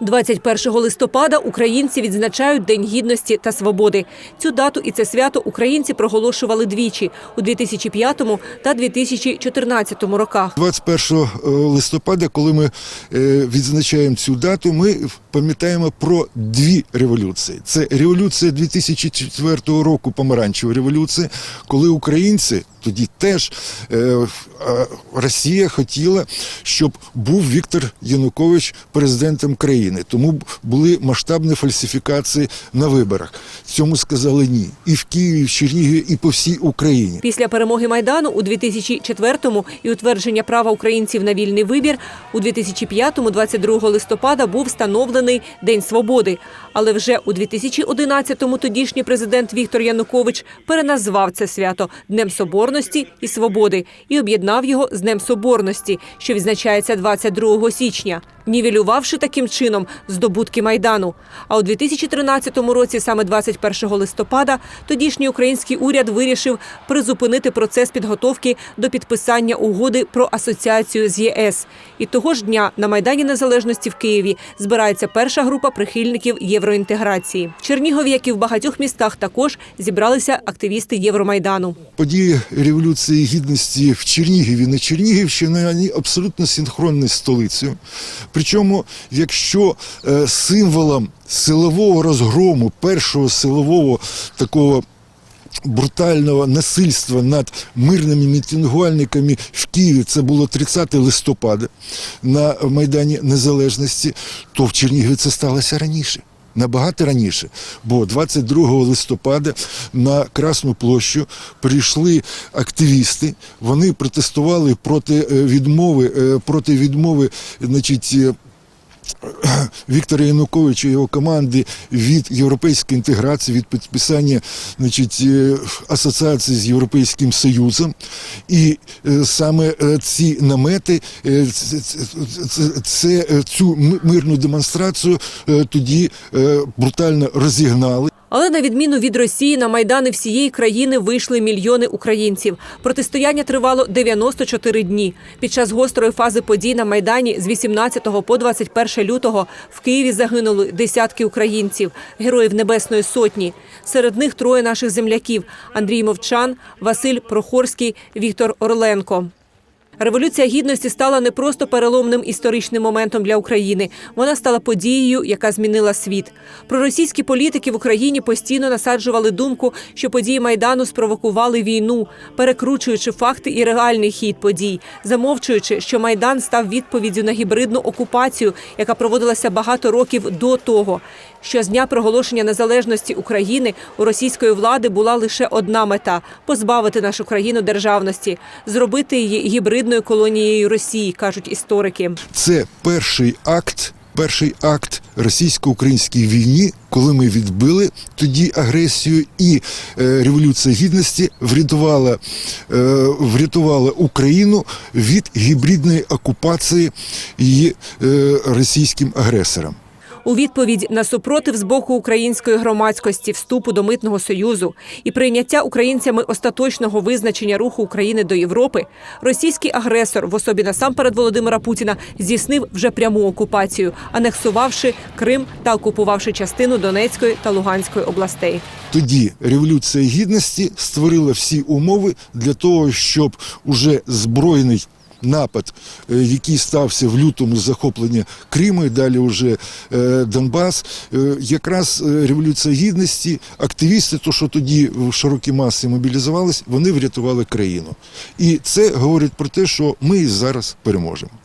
21 листопада українці відзначають День гідності та свободи. Цю дату і це свято українці проголошували двічі у 2005 та 2014 роках. 21 листопада, коли ми е, відзначаємо цю дату, ми пам'ятаємо про дві революції. Це революція 2004 року, помаранчева революція, коли українці. Тоді теж е, Росія хотіла, щоб був Віктор Янукович президентом країни. Тому були масштабні фальсифікації на виборах. Цьому сказали ні. І в Києві, і в Чернігові, і по всій Україні. Після перемоги майдану у 2004-му і утвердження права українців на вільний вибір у 2005-му, 22 листопада, був встановлений День свободи. Але вже у 2011-му тодішній президент Віктор Янукович переназвав це свято Днем Соборності і Свободи і об'єднав його з Днем Соборності, що відзначається 22 січня, нівелювавши таким чином здобутки майдану. А у 2013 році, саме 21 листопада, тодішній український уряд вирішив призупинити процес підготовки до підписання угоди про асоціацію з ЄС. І того ж дня на майдані Незалежності в Києві збирається перша група прихильників євроінтеграції. Чернігові, як і в багатьох містах, також зібралися активісти Євромайдану. Події революції гідності в Чернігові на Чернігівщині вони абсолютно синхронні з столицею. Причому, якщо е, символом силового розгрому, першого силового такого брутального насильства над мирними мітингувальниками в Києві, це було 30 листопада на Майдані Незалежності, то в Чернігові це сталося раніше. Набагато раніше, бо 22 листопада на Красну площу прийшли активісти. Вони протестували проти е, відмови, е, проти відмови, значить. Віктора Януковича і його команди від європейської інтеграції, від підписання значить, е, асоціації з Європейським Союзом. І е, саме е, ці намети, це, цю мирну демонстрацію тоді брутально розігнали. Але на відміну від Росії на майдани всієї країни вийшли мільйони українців. Протистояння тривало 94 дні. Під час гострої фази подій на майдані з 18 по 21 лютого в Києві загинули десятки українців, героїв Небесної Сотні. Серед них троє наших земляків: Андрій Мовчан, Василь Прохорський, Віктор Орленко. Революція гідності стала не просто переломним історичним моментом для України. Вона стала подією, яка змінила світ. Проросійські політики в Україні постійно насаджували думку, що події майдану спровокували війну, перекручуючи факти і реальний хід подій, замовчуючи, що майдан став відповіддю на гібридну окупацію, яка проводилася багато років до того. Що з дня проголошення незалежності України у російської влади була лише одна мета позбавити нашу країну державності, зробити її гібридною колонією Росії, кажуть історики. Це перший акт. Перший акт російсько-українській війні, коли ми відбили тоді агресію, і е, революція гідності врятувала, е, врятувала Україну від гібридної окупації її е, російським агресором. У відповідь на супротив з боку української громадськості вступу до митного союзу і прийняття українцями остаточного визначення руху України до Європи, російський агресор в особі насамперед Володимира Путіна здійснив вже пряму окупацію, анексувавши Крим та окупувавши частину Донецької та Луганської областей. Тоді революція гідності створила всі умови для того, щоб уже збройний напад, е, який стався в лютому захоплення Криму, і далі вже е, Донбас, е, якраз революція гідності, активісти, то що тоді в широкі маси мобілізувались, вони врятували країну. І це говорить про те, що ми зараз переможемо.